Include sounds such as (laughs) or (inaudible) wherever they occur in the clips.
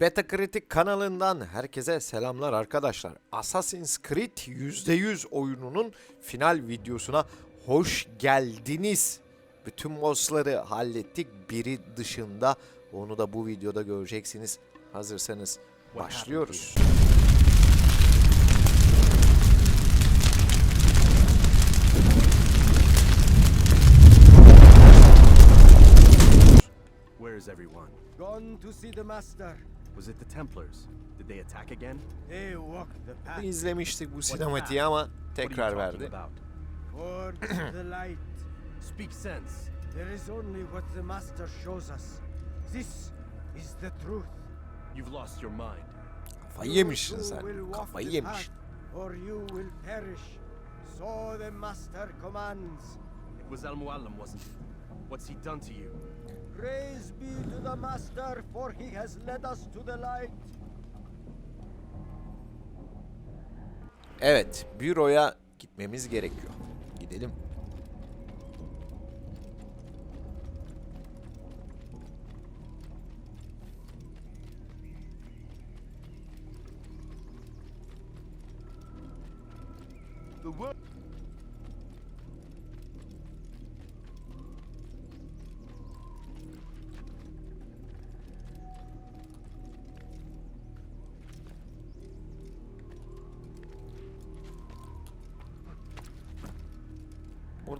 Beta Kritik kanalından herkese selamlar arkadaşlar. Assassin's Creed %100 oyununun final videosuna hoş geldiniz. Bütün bossları hallettik. Biri dışında onu da bu videoda göreceksiniz. Hazırsanız başlıyoruz. Where is everyone? Gone to see the master. Was it the Templars? Did they attack again? They walk the path İzlemiştik bu sinematiği ama tekrar verdi. towards the (clears throat) light. Speak sense. There is only what the master shows us. This is the truth. You've lost your mind. Kafayı yemişsin sen. Kafayı the yemiş. path, Or you will perish. So the master commands. It was Al Muallim, wasn't it? What's he done to you? Praise be to the master, for he has led us to the light. Evet, büroya gitmemiz gerekiyor. Gidelim.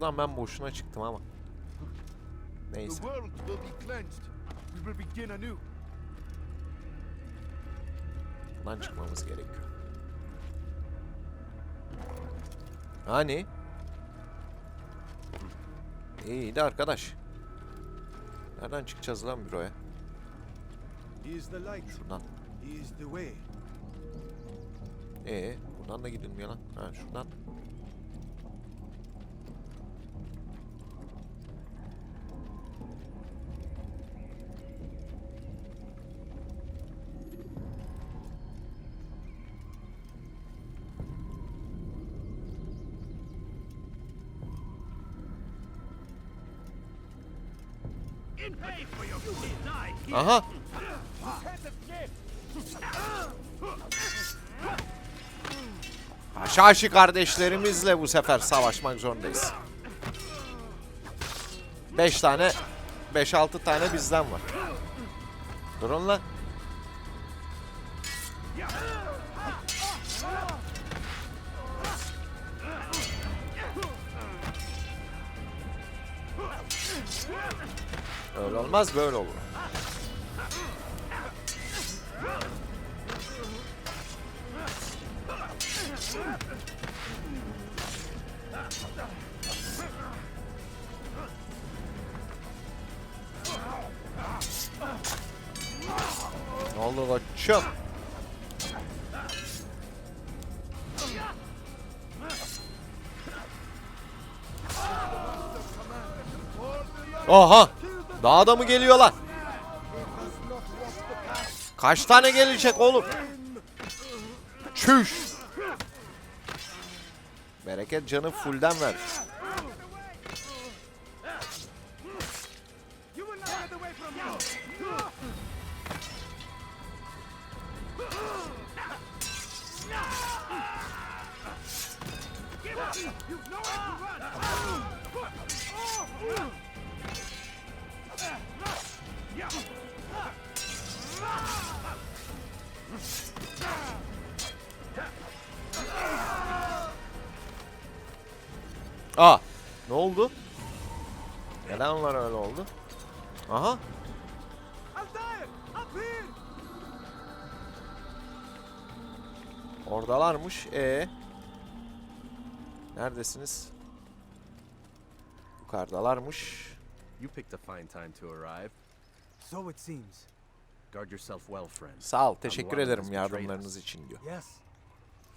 Buradan ben boşuna çıktım ama. Neyse. Buradan çıkmamız gerekiyor. Hani? İyi de arkadaş. Nereden çıkacağız lan büroya? Şuradan. Ee, buradan da gidilmiyor lan. Ha şuradan. Aha. Haşhaşi kardeşlerimizle bu sefer savaşmak zorundayız. 5 tane 5-6 tane bizden var. Durun lan. Öyle olmaz böyle olur. Koçum? Oha! Daha da mı geliyorlar? Kaç tane gelecek oğlum? Çüş! Bereket canı fullden ver. Aha! Oradalarmış. E Neredesiniz? Yukarıdalarmış. You picked a fine time to arrive. So it seems. Guard yourself well, friend. Sağ ol. Teşekkür ederim yardımlarınız için diyor. Yes.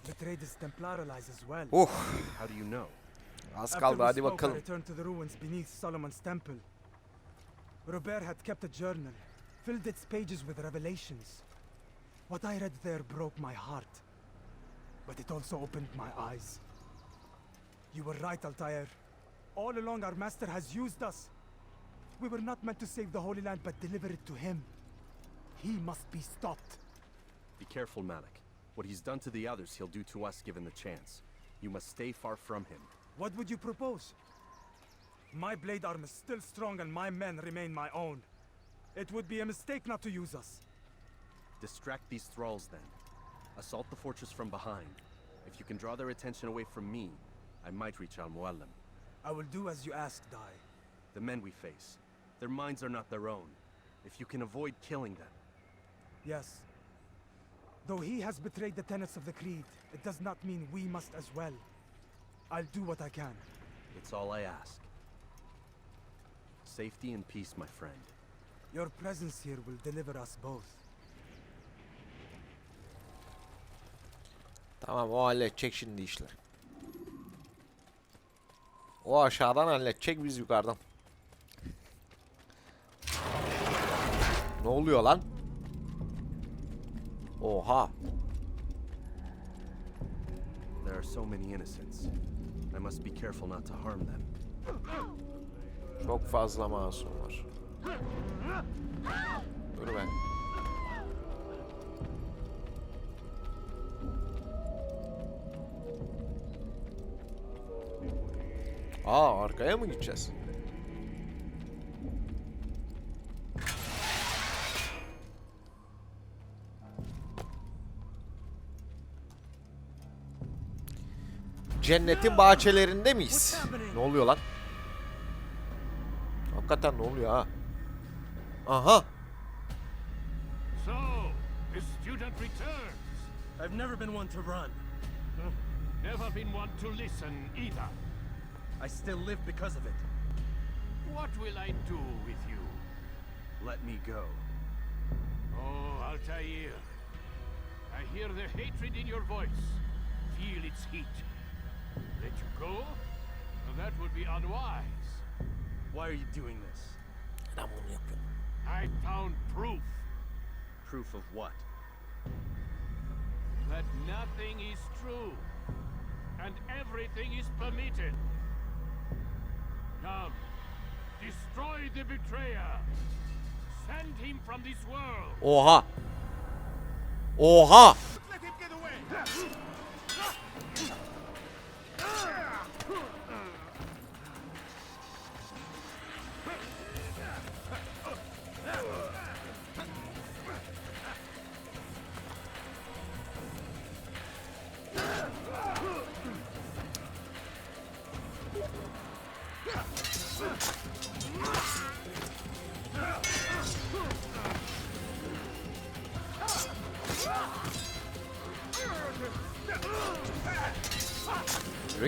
Betrayed his Templar allies as well. Uh, How do you know? az After kaldı we hadi spoke, I bakalım. returned to the ruins beneath Solomon's temple. Robert had kept a journal, filled its pages with revelations. What I read there broke my heart, but it also opened my eyes. You were right, Altair. All along, our master has used us. We were not meant to save the Holy Land, but deliver it to him. He must be stopped. Be careful, Malik. What he's done to the others, he'll do to us given the chance. You must stay far from him. What would you propose? My blade arm is still strong and my men remain my own. It would be a mistake not to use us. Distract these thralls then. Assault the fortress from behind. If you can draw their attention away from me, I might reach Al Muallim. I will do as you ask, Dai. The men we face, their minds are not their own. If you can avoid killing them, Yes. Though he has betrayed the tenets of the Creed, it does not mean we must as well. I'll do what I can. it's all I ask. Safety and peace, my friend. Your presence here will deliver us both. Tamam o halledecek şimdi işler. O aşağıdan halledecek biz yukarıdan. Ne oluyor lan? Oha. There are so many innocents. I must be careful not to harm them. Çok fazla masum var. Dur be. Aa arkaya mı gideceğiz? Cennetin bahçelerinde miyiz? Ne oluyor lan? Hakikaten ne oluyor ha? Aha. So, the student returns. I've never been one to run. Hmm. Never been one to listen either. I still live because of it. What will I do with you? Let me go. Oh, Altair. I hear the hatred in your voice. Feel its heat. Let you go? Well, that would be unwise. Why are you doing this? Neden bunu yapıyorum? I found proof Proof of what? that nothing is true and everything is permitted. Come, destroy the betrayer. Send him from this world. Oha. Oha.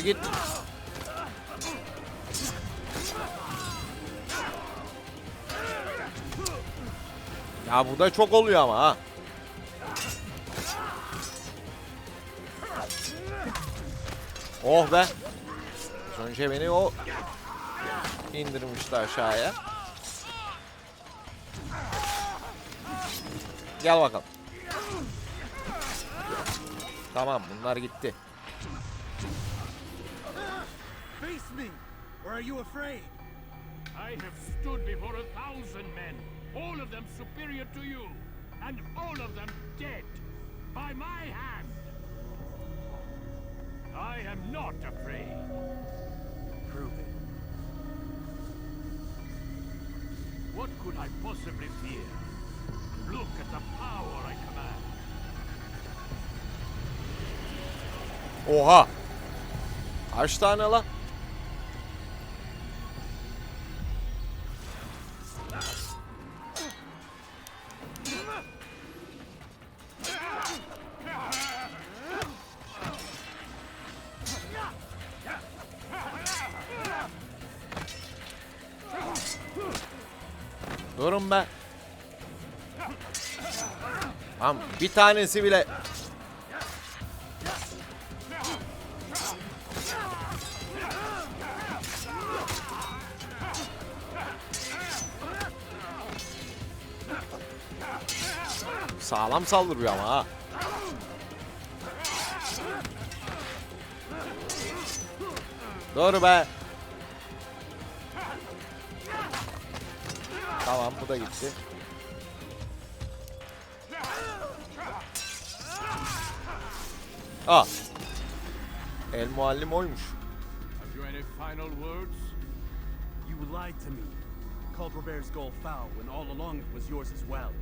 Git. Ya bu da çok oluyor ama ha. Oh be. Önce beni o indirmişti aşağıya. Gel bakalım. Tamam bunlar gitti. Face me! Or are you afraid? I have stood before a thousand men, all of them superior to you, and all of them dead by my hand. I am not afraid. Prove it. What could I possibly fear? Look at the power I command. Oha. Kaç tane lan? Durun be. Tamam bir tanesi bile Sağlam saldırıyor ama ha. Dur be. Tamam da gitti. Ah. El muallim oymuş. Have you any final words? You lied to me. Called Robert's goal foul when all along it was yours as well.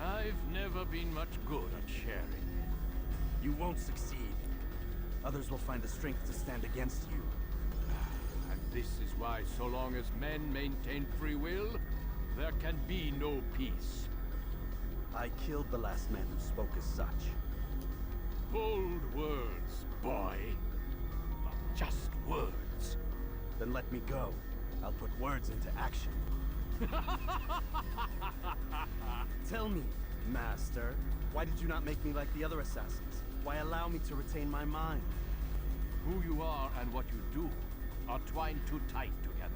I've never been much good at sharing. You won't succeed. Others will find the strength to stand against you. This is why, so long as men maintain free will, there can be no peace. I killed the last man who spoke as such. Bold words, boy. But just words. Then let me go. I'll put words into action. (laughs) Tell me, Master, why did you not make me like the other assassins? Why allow me to retain my mind? Who you are and what you do are twined too tight together.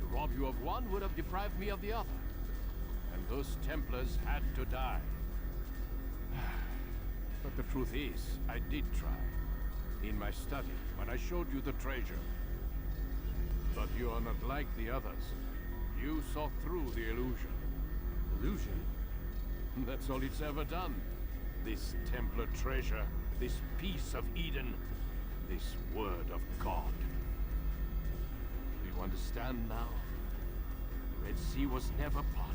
To rob you of one would have deprived me of the other. And those Templars had to die. (sighs) But the truth is, I did try. In my study, when I showed you the treasure. But you are not like the others. You saw through the illusion. Illusion? (laughs) That's all it's ever done. This Templar treasure, this piece of Eden, this word of God. Do you understand now? The Red Sea was never parted.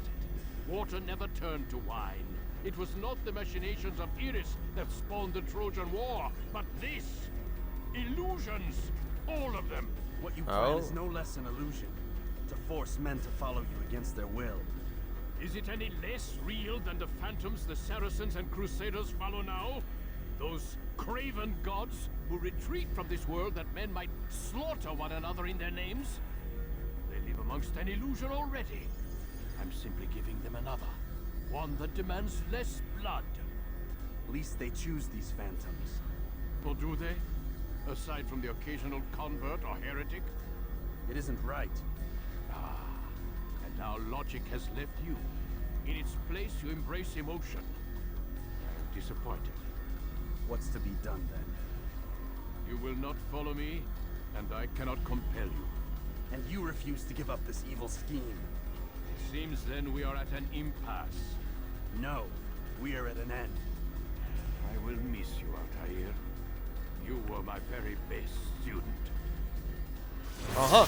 Water never turned to wine. It was not the machinations of Iris that spawned the Trojan War, but this! Illusions! All of them! What you plan is Oh. no less an illusion. To force men to follow you against their will. Is it any less real than the phantoms the Saracens and Crusaders follow now? Those craven gods who retreat from this world that men might slaughter one another in their names? Amongst an illusion already. I'm simply giving them another. One that demands less blood. At least they choose these phantoms. Or do they? Aside from the occasional convert or heretic? It isn't right. Ah, and now logic has left you. In its place, you embrace emotion. I'm disappointed. What's to be done then? You will not follow me, and I cannot compel you. And you refuse to give up this evil scheme. It seems then we are at an impasse. No, we are at an end. I will miss you, Altair. You were my very best student. Aha.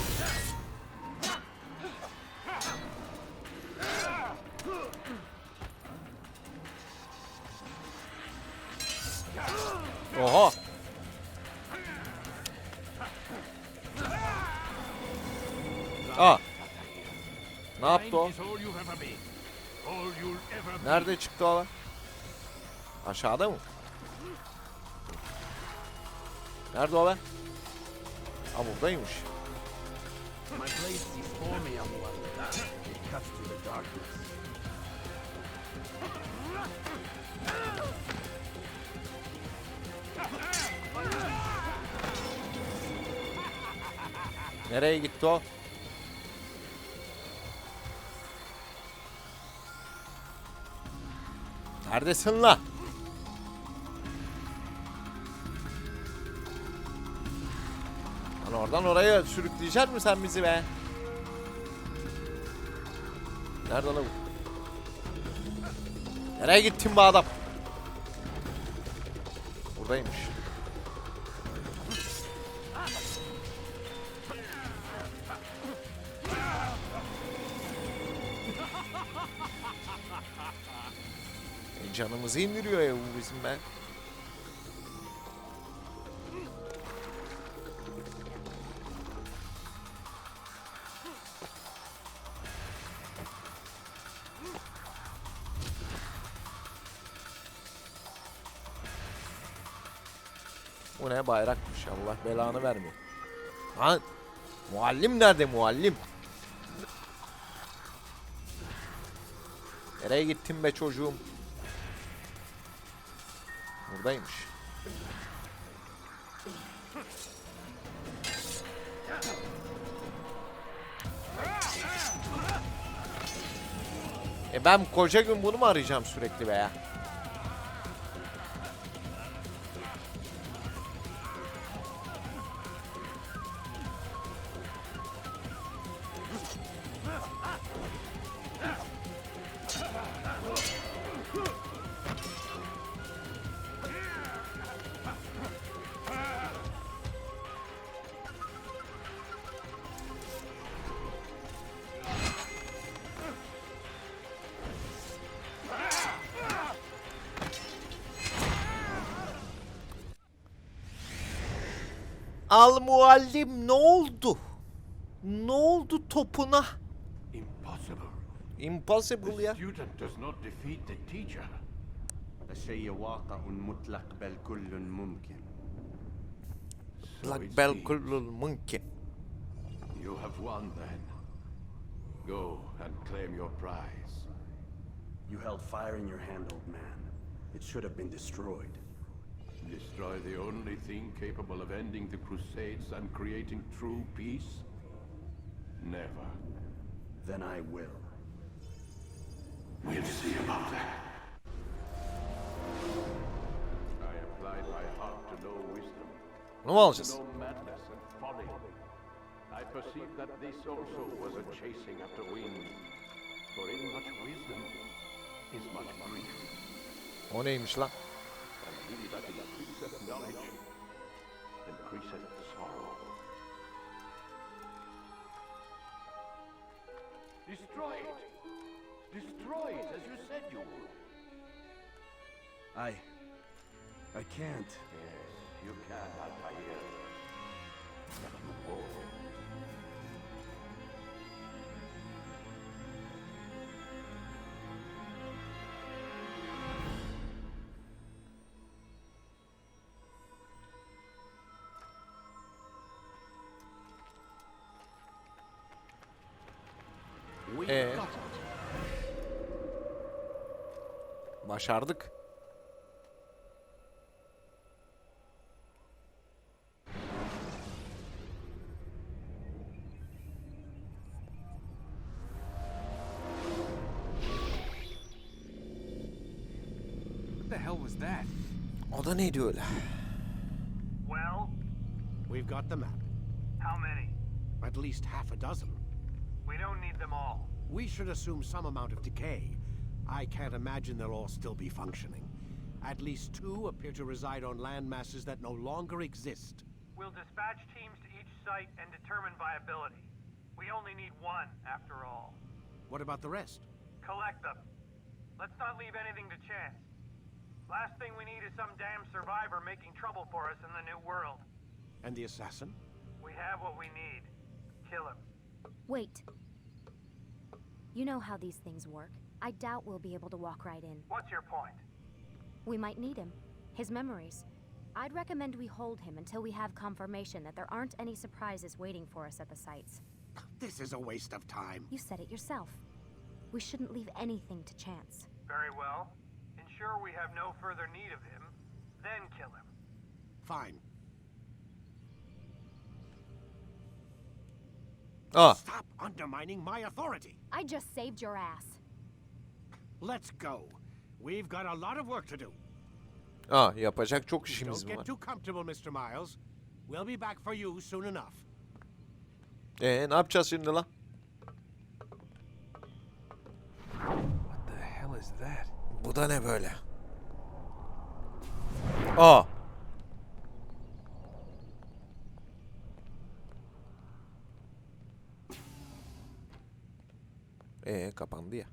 Nerede çıktı o? Aşağıda mı? Nerede o be? Ha buradaymış. My blade sees Neredesin la? Lan oradan oraya sürükleyecek mi sen bizi be? Nerede lan bu? Nereye gittin bu adam? Buradaymış. Canımızı indiriyor ya bu bizim be. Bu ne bayrakmış Allah belanı vermiyor. Lan muallim nerede muallim? Nereye gittin be çocuğum? Buradaymış. E ben koca gün bunu mu arayacağım sürekli be ya? Al muallim ne oldu? Ne oldu topuna? Impossible. Impossible The ya. student does not defeat the teacher. الشيء واقع مطلق بل كل ممكن. So Lak it bel seems. kullul mümkün. You have won then. Go and claim your prize. You held fire in your hand, old man. It should have been destroyed. Destroy the only thing capable of ending the Crusades and creating true peace? Never. Then I will. We'll see about that. I applied my heart to know wisdom, Ne alacağız? no madness and folly. I perceived that this also was a chasing after wind. For in much wisdom is much grief, O neymiş lan? That increaseth knowledge increaseth sorrow. Destroy it! Destroy it as you said you would. I. I can't. Yes, you can, Altair. But you won't. Ee? got it. Başardık. O da neydi öyle? Well, We've got the map. how many? At least half a dozen. We don't need them all. We should assume some amount of decay. I can't imagine they'll all still be functioning. At least two appear to reside on land masses that no longer exist. We'll dispatch teams to each site and determine viability. We only need one, after all. What about the rest? Collect them. Let's not leave anything to chance. Last thing we need is some damn survivor making trouble for us in the new world. And the assassin? We have what we need. Kill him. Wait. You know how these things work. I doubt we'll be able to walk right in. What's your point? We might need him. His memories. I'd recommend we hold him until we have confirmation that there aren't any surprises waiting for us at the sites. This is a waste of time. You said it yourself. We shouldn't leave anything to chance. Very well. Ensure we have no further need of him, then kill him. Fine. Aa. Stop undermining my authority. I just saved your ass. Let's go. We've got a lot of work to do. Aa yapacak çok işimiz Don't mi get var? too comfortable, Mr. Miles. We'll be back for you soon enough. Ee ne yapacağız şimdi lan? What the hell is that? Bu da ne böyle? Aa. Ee kapandı ya.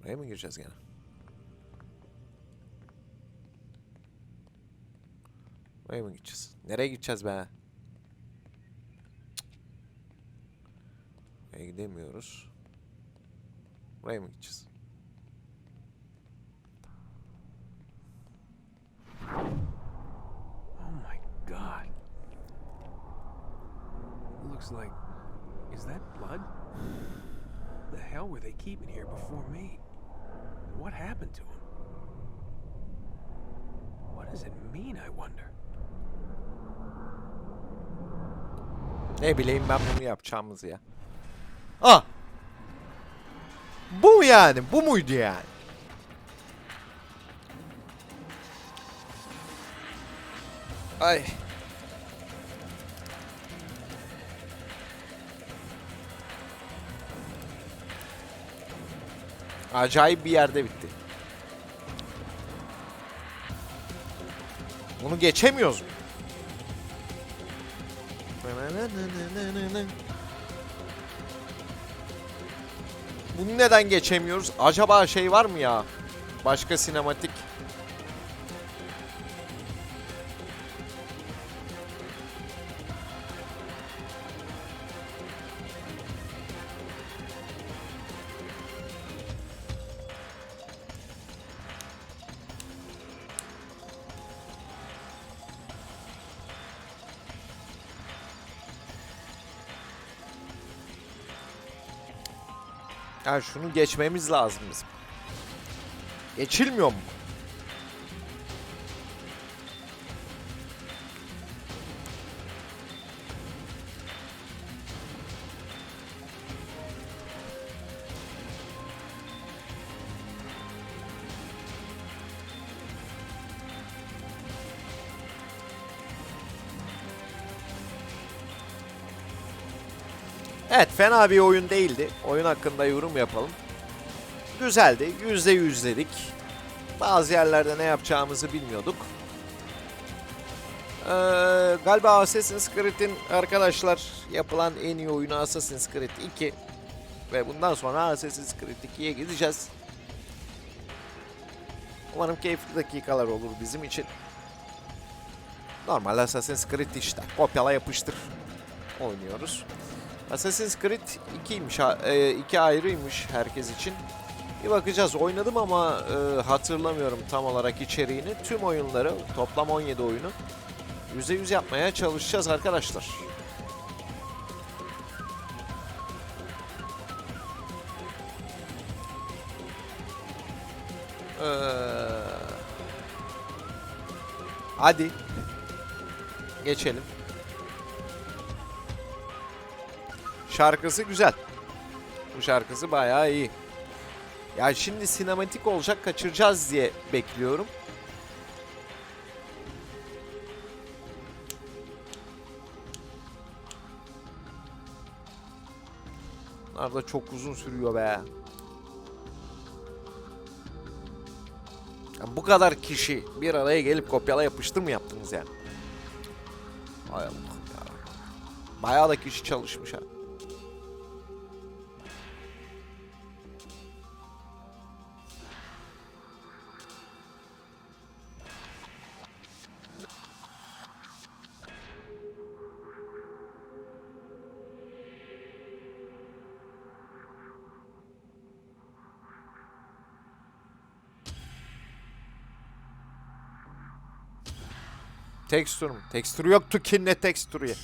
Buraya mı gireceğiz gene? Buraya mı gideceğiz? Nereye gideceğiz be? Buraya gidemiyoruz. Buraya mı gideceğiz? Looks like. Is that blood? The hell were they keeping here before me? What happened to him? What does it mean, I wonder? Ah! Bu mu yani? Bu muydu yani? Ay. Acayip bir yerde bitti. Bunu geçemiyoruz mu? Bunu neden geçemiyoruz? Acaba şey var mı ya? Başka sinematik. Yani şunu geçmemiz lazım bizim. Geçilmiyor mu? Evet fena bir oyun değildi. Oyun hakkında yorum yapalım. Güzeldi. Yüzde yüz dedik. Bazı yerlerde ne yapacağımızı bilmiyorduk. Ee, galiba Assassin's Creed'in arkadaşlar yapılan en iyi oyunu Assassin's Creed 2. Ve bundan sonra Assassin's Creed 2'ye gideceğiz. Umarım keyifli dakikalar olur bizim için. Normal Assassin's Creed işte. Kopyala yapıştır. Oynuyoruz. Assassin's Creed 2'ymiş, ha- e, iki ayrıymış herkes için. Bir bakacağız. Oynadım ama e, hatırlamıyorum tam olarak içeriğini. Tüm oyunları, toplam 17 oyunu %100 yapmaya çalışacağız arkadaşlar. Ee, hadi. Geçelim. Şarkısı güzel. Bu şarkısı bayağı iyi. Ya şimdi sinematik olacak kaçıracağız diye bekliyorum. Bunlar da çok uzun sürüyor be. Ya bu kadar kişi bir araya gelip kopyala yapıştır mı yaptınız yani? Hay Allah ya. Bayağı da kişi çalışmış ha. Tekstür mü? Tekstürü yoktu ki ne tekstürü ya?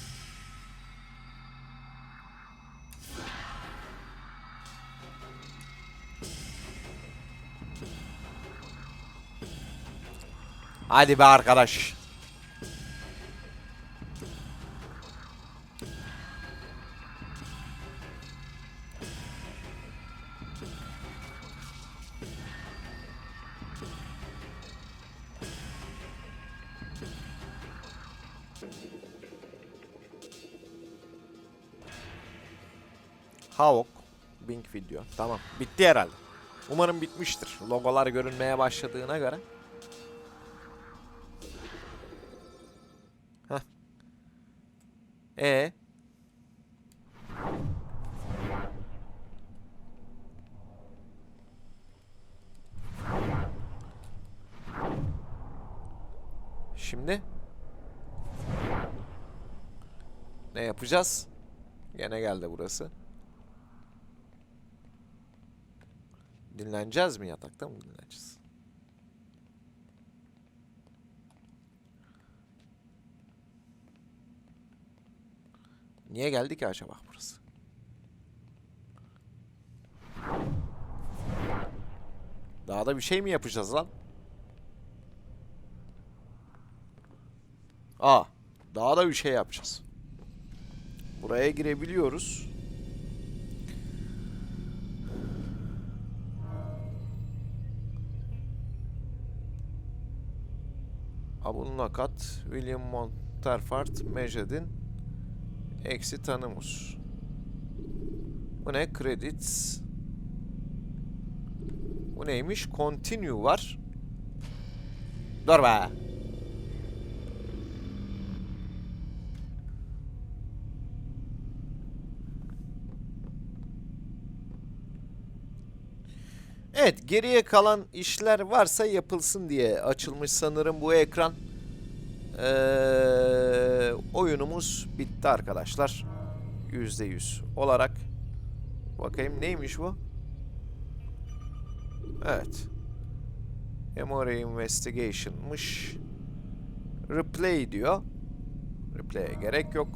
Hadi be arkadaş. Havok. Bing video. Tamam. Bitti herhalde. Umarım bitmiştir. Logolar görünmeye başladığına göre. Heh. E Şimdi ne yapacağız? Gene geldi burası. Dinleneceğiz mi yatakta mı dinleneceğiz? Niye geldi ki acaba burası? Daha da bir şey mi yapacağız lan? Aa, daha da bir şey yapacağız. Buraya girebiliyoruz. Nakat, William Monterfort, Mejadin, eksi tanımus. Bu ne? Credits. Bu neymiş? Continue var. Dur be. Evet geriye kalan işler varsa yapılsın diye açılmış sanırım bu ekran. Ee, oyunumuz bitti arkadaşlar. %100 olarak. Bakayım neymiş bu? Evet. Memory Investigation'mış. Replay diyor. Replay'e gerek yok.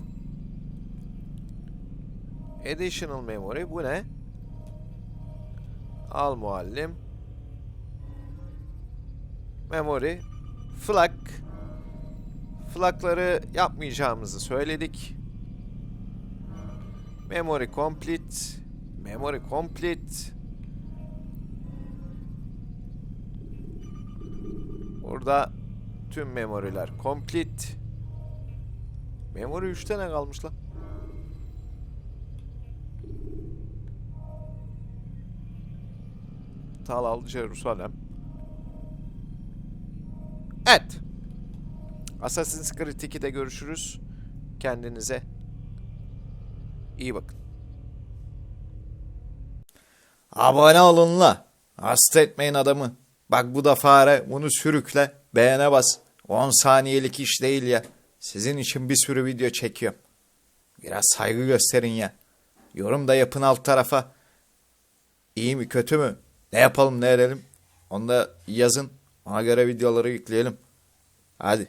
Additional Memory bu ne? Al muallim. Memory. Flag. Flagları yapmayacağımızı söyledik. Memory complete. Memory complete. Burada tüm memoriler complete. Memory 3 tane kalmış lan. Talal Jerusalem. Evet. Assassin's Creed 2'de görüşürüz. Kendinize iyi bakın. Abone olun la. Hasta etmeyin adamı. Bak bu da fare. Bunu sürükle. Beğene bas. 10 saniyelik iş değil ya. Sizin için bir sürü video çekiyorum. Biraz saygı gösterin ya. Yorum da yapın alt tarafa. İyi mi kötü mü? Ne yapalım ne edelim? Onu da yazın. Ona göre videoları yükleyelim. Hadi